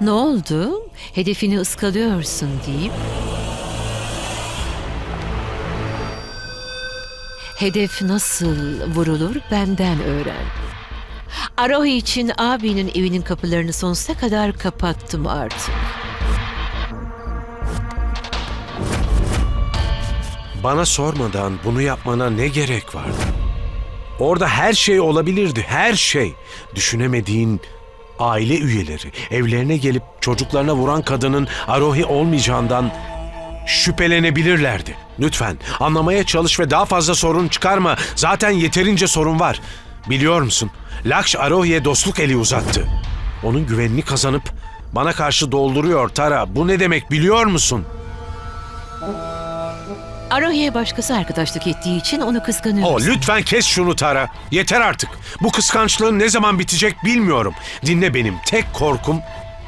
Ne oldu? Hedefini ıskalıyorsun deyip. Hedef nasıl vurulur benden öğren. Arohi için abinin evinin kapılarını sonsuza kadar kapattım artık. Bana sormadan bunu yapmana ne gerek vardı? Orada her şey olabilirdi, her şey. Düşünemediğin aile üyeleri, evlerine gelip çocuklarına vuran kadının Arohi olmayacağından şüphelenebilirlerdi. Lütfen anlamaya çalış ve daha fazla sorun çıkarma. Zaten yeterince sorun var. Biliyor musun? Lakş Arohi'ye dostluk eli uzattı. Onun güvenini kazanıp bana karşı dolduruyor Tara. Bu ne demek biliyor musun? Arohi'ye başkası arkadaşlık ettiği için onu O kıskanıyorsun. lütfen kes şunu Tara. Yeter artık. Bu kıskançlığın ne zaman bitecek bilmiyorum. Dinle benim. Tek korkum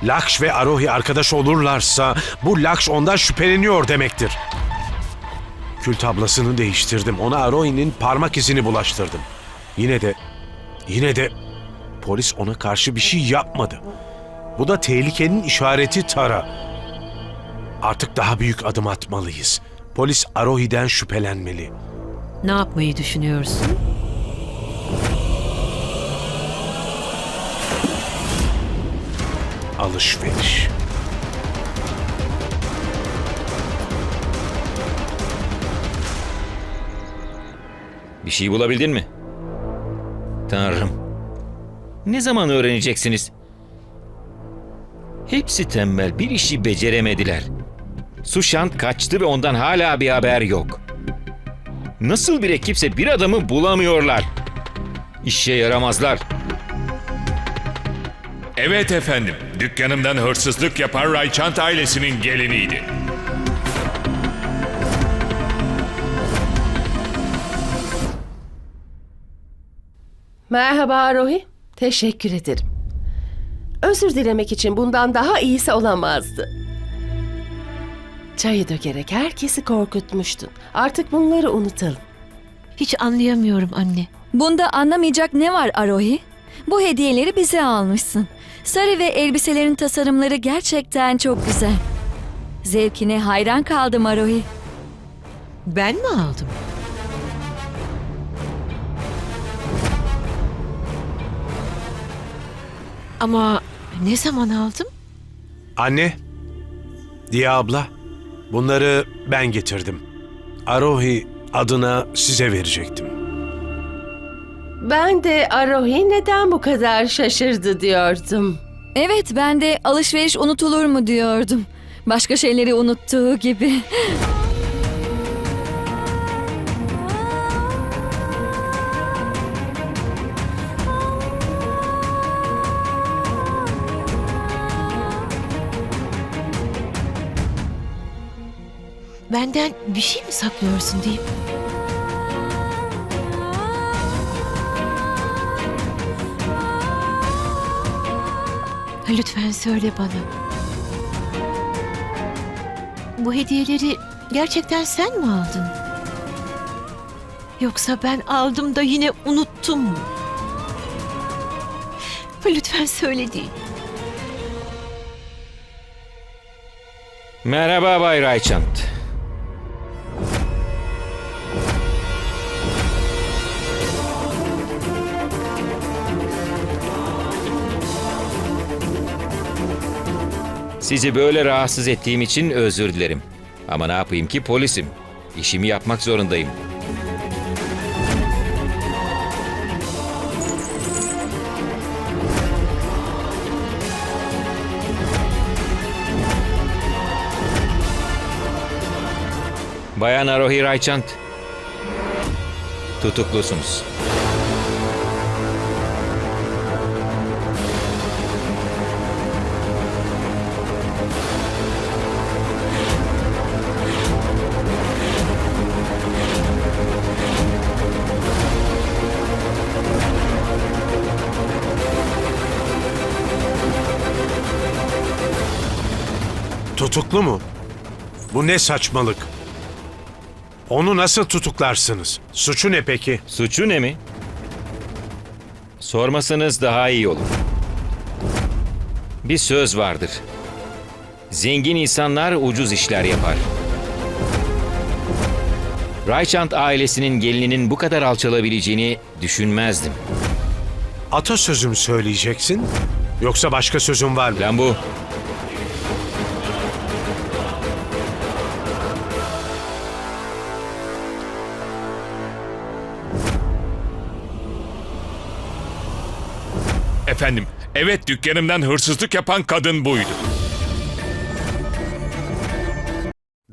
Lakş ve Arohi arkadaş olurlarsa bu Lakş ondan şüpheleniyor demektir. Kül tablasını değiştirdim. Ona Arohi'nin parmak izini bulaştırdım. Yine de yine de polis ona karşı bir şey yapmadı. Bu da tehlikenin işareti Tara. Artık daha büyük adım atmalıyız. Polis Arohi'den şüphelenmeli. Ne yapmayı düşünüyorsun? Alışveriş. Bir şey bulabildin mi? Tanrım. Ne zaman öğreneceksiniz? Hepsi tembel bir işi beceremediler. Suşant kaçtı ve ondan hala bir haber yok. Nasıl bir ekipse bir adamı bulamıyorlar. İşe yaramazlar. Evet efendim, dükkanımdan hırsızlık yapan Rayçant ailesinin geliniydi. Merhaba Rohi. Teşekkür ederim. Özür dilemek için bundan daha iyisi olamazdı. Çayı dökerek herkesi korkutmuştun. Artık bunları unutalım. Hiç anlayamıyorum anne. Bunda anlamayacak ne var Arohi? Bu hediyeleri bize almışsın. Sarı ve elbiselerin tasarımları gerçekten çok güzel. Zevkine hayran kaldım Arohi. Ben mi aldım? Ama ne zaman aldım? Anne, Diye abla, bunları ben getirdim. Arohi adına size verecektim. Ben de Arohi neden bu kadar şaşırdı diyordum. Evet ben de alışveriş unutulur mu diyordum. Başka şeyleri unuttuğu gibi. Benden bir şey mi saklıyorsun diyeyim? Lütfen söyle bana. Bu hediyeleri gerçekten sen mi aldın? Yoksa ben aldım da yine unuttum mu? Lütfen söyle değil. Merhaba Bay Rayçant. Sizi böyle rahatsız ettiğim için özür dilerim. Ama ne yapayım ki polisim. İşimi yapmak zorundayım. Bayan Arohi Raychant. Tutuklusunuz. Tutuklu mu? Bu ne saçmalık? Onu nasıl tutuklarsınız? Suçu ne peki? Suçu ne mi? Sormasanız daha iyi olur. Bir söz vardır. Zengin insanlar ucuz işler yapar. Raychant ailesinin gelininin bu kadar alçalabileceğini düşünmezdim. Atasözüm söyleyeceksin? Yoksa başka sözün var mı? Plan Efendim, evet dükkanımdan hırsızlık yapan kadın buydu.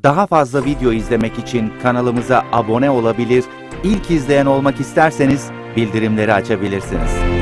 Daha fazla video izlemek için kanalımıza abone olabilir, ilk izleyen olmak isterseniz bildirimleri açabilirsiniz.